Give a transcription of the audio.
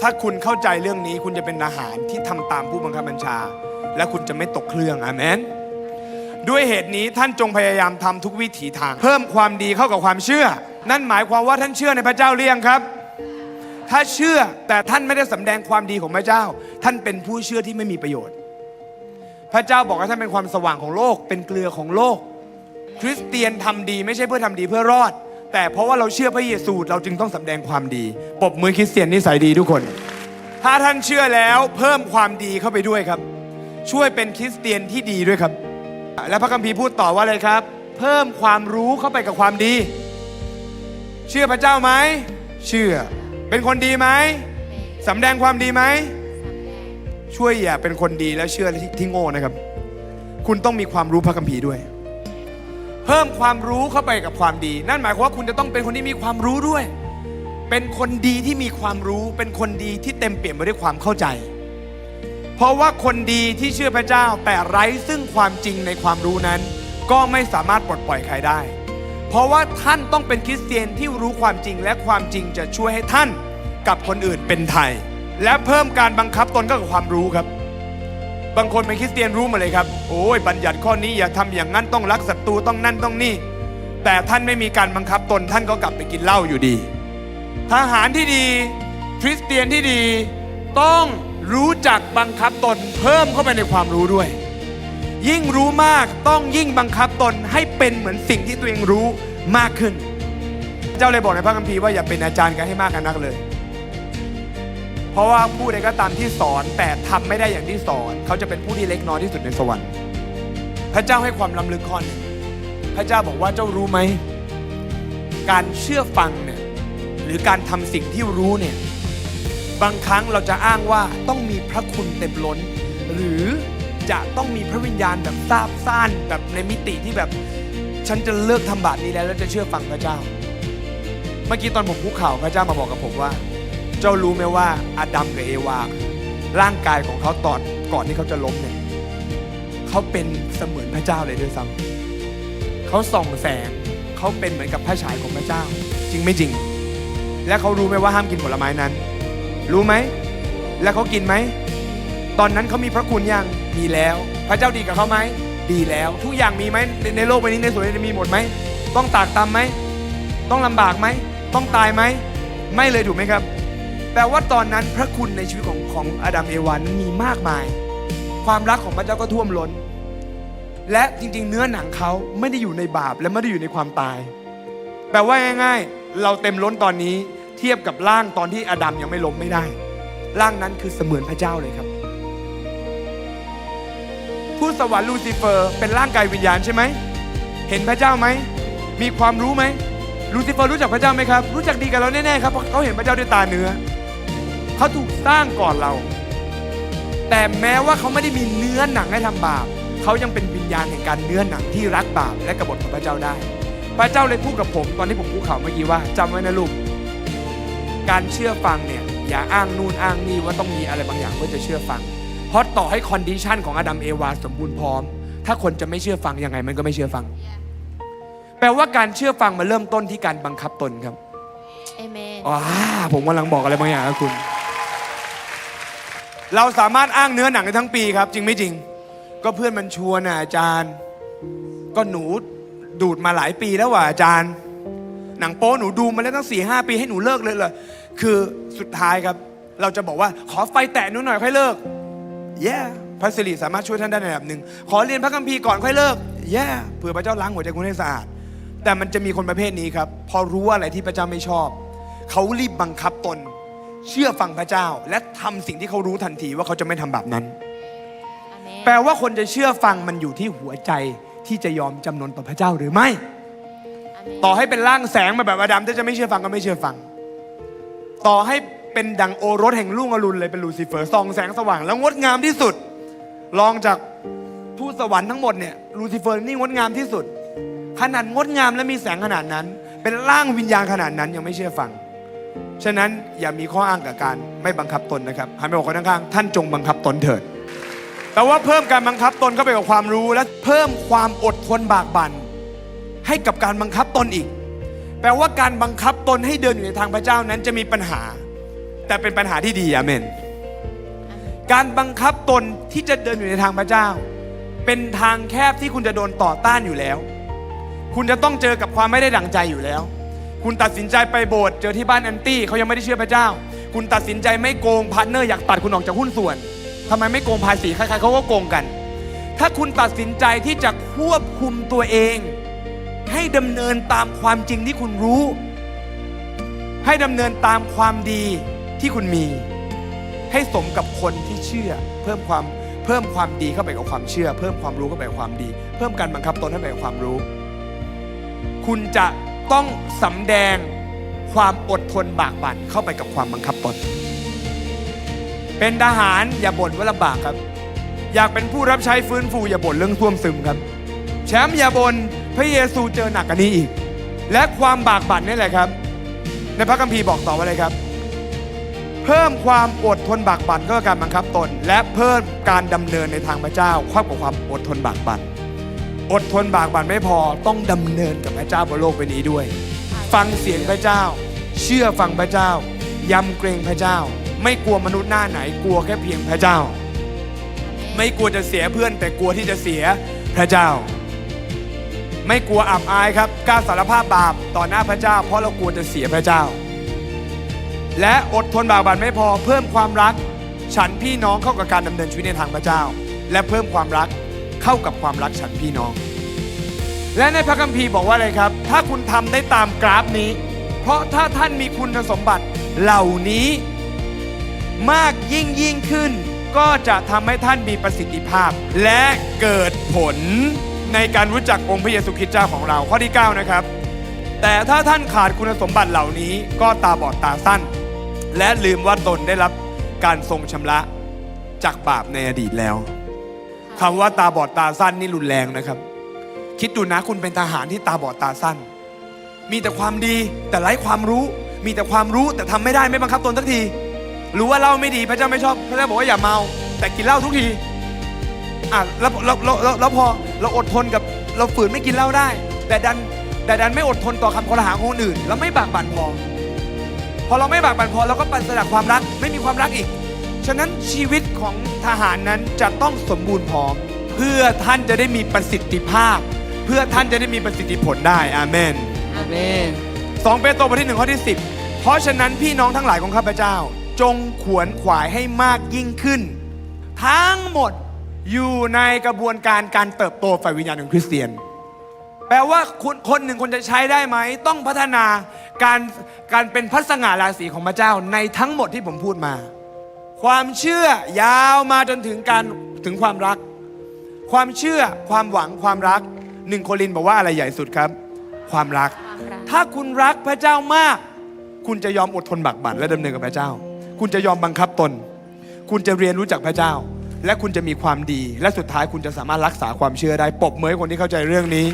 ถ้าคุณเข้าใจเรื่องนี้คุณจะเป็นทหารที่ทำตามผู้บังคับบัญชา และคุณจะไม่ตกเครื่องอาเมนด้วยเหตุนี้ท่านจงพยายามทำทุกวิถีทาง เพิ่มความดีเข้ากับความเชื่อ นั่นหมายความว่าท่านเชื่อในพระเจ้าหรือยังครับ ถ้าเชื่อแต่ท่านไม่ได้สำแดงความดีของพระเจ้า ท่านเป็นผู้เชื่อที่ไม่มีประโยชน์ พระเจ้าบอกว่าท่านเป็นความสว่างของโลก เป็นเกลือของโลก คริสเตียนทำดีไม่ใช่เพื่อทำดีเพื่อรอด แต่เพราะว่าเราเชื่อพระเยซูเราจึงต้องสำแดงความดีปรบมือคริสเตียนนิสัยดีทุกคน ถ้าท่านเชื่อแล้วเพิ่มความดีเข้าไปด้วยครับ ช่วยเป็นคริสเตียนที่ดีด้วยครับ และพระคัมภีร์พูดต่อว่าอะไรครับ เพิ่มความรู้เข้าไปกับความดี เชื่อพระเจ้าไหมเชื่อ เป็นคนดีไหมสำแดงความดีไหมช่วยอย่าเป็นคนดีแล้วเชื่อที่ที่โง่นะครับ คุณต้องมีความรู้พระคัมภีร์ด้วย เพิ่มความรู้เข้าไปกับความดี นั่นหมายความว่าคุณจะต้องเป็นคนที่มีความรู้ด้วย เป็นคนดีที่มีความรู้ เป็นคนดีที่เต็มเปี่ยมไปด้วยความเข้าใจ เพราะว่าคนดีที่เชื่อพระเจ้าแต่ไร้ซึ่งความจริงในความรู้นั้น ก็ไม่สามารถปลดปล่อยใครได้ เพราะว่าท่านต้องเป็นคริสเตียนที่รู้ความจริงและความจริงจะช่วยให้ท่านกับคนอื่นเป็นไทย และเพิ่มการบังคับตนก็กับความรู้ครับ บางคนเป็นคริสเตียนรู้มาเลยครับ โอ้ยบัญญัติข้อนี้อย่าทำอย่างนั้นต้องรักศัตรูต้องนั่นต้องนี่ แต่ท่านไม่มีการบังคับตนท่านก็กลับไปกินเหล้าอยู่ดี ทหารที่ดีคริสเตียนที่ดีต้องรู้จักบังคับตนเพิ่มเข้าไปในความรู้ด้วย ยิ่งรู้มากต้องยิ่งบังคับตนให้เป็นเหมือนสิ่งที่ตัวเองรู้มากขึ้น เจ้าเลยบอกในพระคัมภีร์ว่าอย่าเป็นอาจารย์กันให้มากกันนักเลย เพราะว่าผู้ใดก็ตามที่สอนแต่ทำไม่ได้อย่างที่สอน เขาจะเป็นผู้ที่เล็กน้อยที่สุดในสวรรค์ พระเจ้าให้ความล้ำลึกข้อนึงพระเจ้าบอกว่าเจ้ารู้ไหม การเชื่อฟังเนี่ยหรือการทำสิ่งที่รู้เนี่ยบางครั้งเราจะอ้างว่าต้องมีพระคุณเต็มล้น หรือจะต้องมีพระวิญญาณแบบซาบซ่านแบบในมิติที่แบบฉันจะเลิกทำบาปนี้แล้วแล้วจะเชื่อฟังพระเจ้า เมื่อกี้ตอนผมคุกเข่าพระเจ้ามาบอกกับผมว่า เจ้ารู้ไหมว่าอาดัมกับเอวา ร่างกายของเขาตอนก่อนที่เขาจะล้มเนี่ยเขาเป็นเสมือนพระเจ้าเลยด้วยซ้ำเขาส่องแสงเขาเป็นเหมือนกับพระฉายของพระเจ้า จริงไม่จริง และเขารู้ไหมว่าห้ามกินผลไม้นั้น รู้ไหม แล้วเขากินไหม ตอนนั้นเขามีพระคุณยังมีแล้ว พระเจ้าดีกับเขาไหมดีแล้ว ทุกอย่างมีไหมในในโลกใบนี้ในสวนนี้มีหมดไหมต้องตากตำไหมต้องลำบากไหมต้องตายไหมไม่เลยถูกไหมครับ แต่ว่าตอนนั้นพระคุณในชีวิตของของอาดัมเอวานั้นมีมากมาย ความรักของพระเจ้าก็ท่วมล้น และจริง ๆ เนื้อหนังเขาไม่ได้อยู่ในบาปและไม่ได้อยู่ในความตาย แปลว่าง่าย ๆ เราเต็มล้นตอนนี้เทียบกับร่างตอนที่อาดัมยังไม่ล้มไม่ได้ ร่างนั้นคือเสมือนพระเจ้าเลยครับผู้สวรรค์ลูซิเฟอร์เป็นร่างกายวิญญาณใช่ไหม เห็นพระเจ้าไหม มีความรู้ไหม ลูซิเฟอร์รู้จักพระเจ้าไหมครับ รู้จักดีกับเราแน่ๆครับเพราะเขาเห็นพระเจ้าด้วยตาเนื้อ เขาถูกสร้างก่อนเรา แต่แม้ว่าเขาไม่ได้มีเนื้อหนังให้ทำบาปเขายังเป็นวิญญาณแห่งการเนื้อหนังที่รักบาปและกบฏของพระเจ้าได้ พระเจ้าเลยพูดกับผมตอนที่ผมพูดข่าวเมื่อกี้ว่าจำไว้นะลูกการเชื่อฟังเนี่ยอย่าอ้างนู่นอ้างนี่ว่าต้องมีอะไรบางอย่างเพื่อจะเชื่อฟัง เพราะต่อให้คอนดิชันของอาดัมเอวาสมบูรณ์พร้อม ถ้าคนจะไม่เชื่อฟังยังไงมันก็ไม่เชื่อฟัง แปลว่าการเชื่อฟังมันเริ่มต้นที่การบังคับตนครับเอเมนว้าผมกำลังบอกอะไรบางอย่างกับคุณ เราสามารถอ้างเนื้อหนังได้ทั้งปีครับ จริงไม่จริง ก็เพื่อนมันชวนนะอาจารย์ ก็หนูดูดมาหลายปีแล้วว่ะอาจารย์ หนังโป๊หนูดูมาแล้วตั้งสี่ห้าปีให้หนูเลิกเลยเลยคือสุดท้ายครับ เราจะบอกว่าขอไฟแตะหนูหน่อยค่อยเลิกแย่พระสิริสามารถช่วยท่านได้ในระดับหนึ่งขอเรียนพระคัมภีร์ก่อนค่อยเลิกแย่เผื่อพระเจ้าล้างหัวใจคุณให้สะอาดแต่มันจะมีคนประเภทนี้ครับ พอรู้ว่าอะไรที่พระเจ้าไม่ชอบ เขารีบบังคับตน เชื่อฟังพระเจ้า และทำสิ่งที่เขารู้ทันทีว่าเขาจะไม่ทำแบบนั้นอาเมนแปลว่าคนจะเชื่อฟังมันอยู่ที่หัวใจที่จะยอมจำนนต่อพระเจ้าหรือไม่อาเมนต่อให้เป็นร่างแสงมาแบบอาดัมถ้าจะไม่เชื่อฟังก็ไม่เชื่อฟัง ต่อให้เป็นดังโอรสแห่งลุ่งอรุณเลยเป็นลูซิเฟอร์ส่องแสงสว่าง แล้วงดงามที่สุดลองจากทูตสวรรค์ทั้งหมดเนี่ยลูซิเฟอร์นี่งดงามที่สุด ขนาดงดงามและมีแสงขนาดนั้น เป็นร่างวิญญาณขนาดนั้นยังไม่เชื่อฟัง ฉะนั้นอย่ามีข้ออ้างกับการไม่บังคับตนนะครับหันไปบอกคนข้างๆท่านจงบังคับตนเถิด แต่ว่าเพิ่มการบังคับตนเข้าไปกับความรู้และเพิ่มความอดทนบากบั่นให้กับการบังคับตนอีก แปลว่าการบังคับตนให้เดินอยู่ในทางพระเจ้านั้นจะมีปัญหา แต่เป็นปัญหาที่ดีอาเมนอาเมนการบังคับตนที่จะเดินอยู่ในทางพระเจ้า เป็นทางแคบที่คุณจะโดนต่อต้านอยู่แล้ว คุณจะต้องเจอกับความไม่ได้ดั่งใจอยู่แล้ว คุณตัดสินใจไปโบสถ์เจอที่บ้านแอนตี้เขายังไม่ได้เชื่อพระเจ้า คุณตัดสินใจไม่โกงพาร์ทเนอร์อยากตัดคุณออกจากหุ้นส่วนทำไมไม่โกงภาษีใครๆเขาก็โกงกัน ถ้าคุณตัดสินใจที่จะควบคุมตัวเอง ให้ดำเนินตามความจริงที่คุณรู้ ให้ดำเนินตามความดีที่คุณมี ให้สมกับคนที่เชื่อ เพิ่มความเพิ่มความดีเข้าไปกับความเชื่อ เพิ่มความรู้เข้าไปกับความดี เพิ่มการบังคับตนให้ไปกับความรู้ คุณจะ ต้องสำแดงความอดทนบากบั่นเข้าไปกับความบังคับตน เป็นทหารอย่าบ่นว่าลำบากครับ อยากเป็นผู้รับใช้ฟื้นฟูอย่าบ่นเรื่องท่วมซึมครับ แชมป์อย่าบ่นพระเยซูเจอหนักกว่านี้อีก และความบากบั่นนี่แหละครับ ในพระคัมภีร์บอกต่อว่าอะไรครับ เพิ่มความอดทนบากบั่นก็การบังคับตน และเพิ่มการดำเนินในทางพระเจ้าควบกับความอดทนบากบั่น อดทนบากบั่นไม่พอต้องดำเนินกับพระเจ้าบนโลกใบนี้ด้วย ฟังเสียงพระเจ้า เชื่อฟังพระเจ้ายำเกรงพระเจ้า ไม่กลัวมนุษย์หน้าไหนกลัวแค่เพียงพระเจ้า ไม่กลัวจะเสียเพื่อนแต่กลัวที่จะเสียพระเจ้า ไม่กลัวอับอายครับกล้าสารภาพบาปต่อหน้าพระเจ้า เพราะเรากลัวจะเสียพระเจ้า และอดทนบากบั่นไม่พอเพิ่มความรัก ฉันพี่น้องเข้ากับการดำเนินชีวิตในทางพระเจ้า และเพิ่มความรัก เข้ากับความรักฉันพี่น้อง และในพระคัมภีร์บอกว่าอะไรครับ ถ้าคุณทำได้ตามกราฟนี้ เพราะถ้าท่านมีคุณสมบัติเหล่านี้มากยิ่งยิ่งขึ้น ก็จะทำให้ท่านมีประสิทธิภาพ และเกิดผลในการรู้จักองค์พระเยซูคริสต์เจ้าของเราข้อที่ 9 นะครับ แต่ถ้าท่านขาดคุณสมบัติเหล่านี้ ก็ตาบอดตาสั้น และลืมว่าตนได้รับการทรงชำระจากบาปในอดีตแล้ว คำว่าตาบอดตาสั้นนี่รุนแรงนะครับ คิดดูนะคุณเป็นทหารที่ตาบอดตาสั้น มีแต่ความดีแต่ไร้ความรู้ มีแต่ความรู้แต่ทำไม่ได้ไม่บังคับตนสักที รู้ว่าเหล้าไม่ดีพระเจ้าไม่ชอบพระเจ้าบอกว่าอย่าเมา แต่กินเหล้าทุกทีอะแล้วแล้วแล้วลวลวพอเราอดทนกับเราฝืนไม่กินเหล้าได้ แต่ดันแต่ดันไม่อดทนต่อคำคอรหาของคนอื่น แล้วไม่บากบั่นพอ พอเราไม่บากบั่นพอเราก็ปันสลักความรักไม่มีความรักอีก ฉะนั้นชีวิตของทหารนั้นจะต้องสมบูรณ์พร้อม เพื่อท่านจะได้มีประสิทธิภาพ เพื่อท่านจะได้มีประสิทธิผลได้อาเมนอาเมนสองเปโตรบทที่หนึ่งข้อที่10เพราะฉะนั้นพี่น้องทั้งหลายของข้าพเจ้า จงขวนขวายให้มากยิ่งขึ้น ทั้งหมดอยู่ในกระบวนการการเติบโตฝ่ายวิญญาณของคริสเตียน แปลว่าคนคนหนึ่งคนจะใช้ได้ไหม ต้องพัฒนาการการเป็นพัสง่าราศีของพระเจ้าในทั้งหมดที่ผมพูดมา ความเชื่อยาวมาจนถึงการถึงความรัก ความเชื่อความหวังความรักหนึ่งโครินธ์บอกว่าอะไรใหญ่สุดครับความรักความรัก ถ้าคุณรักพระเจ้ามาก คุณจะยอมอดทนบักบั่นและดำเนินกับพระเจ้า คุณจะยอมบังคับตน คุณจะเรียนรู้จากพระเจ้า และคุณจะมีความดี และสุดท้ายคุณจะสามารถรักษาความเชื่อได้ปรบมือให้คนที่เข้าใจเรื่องนี้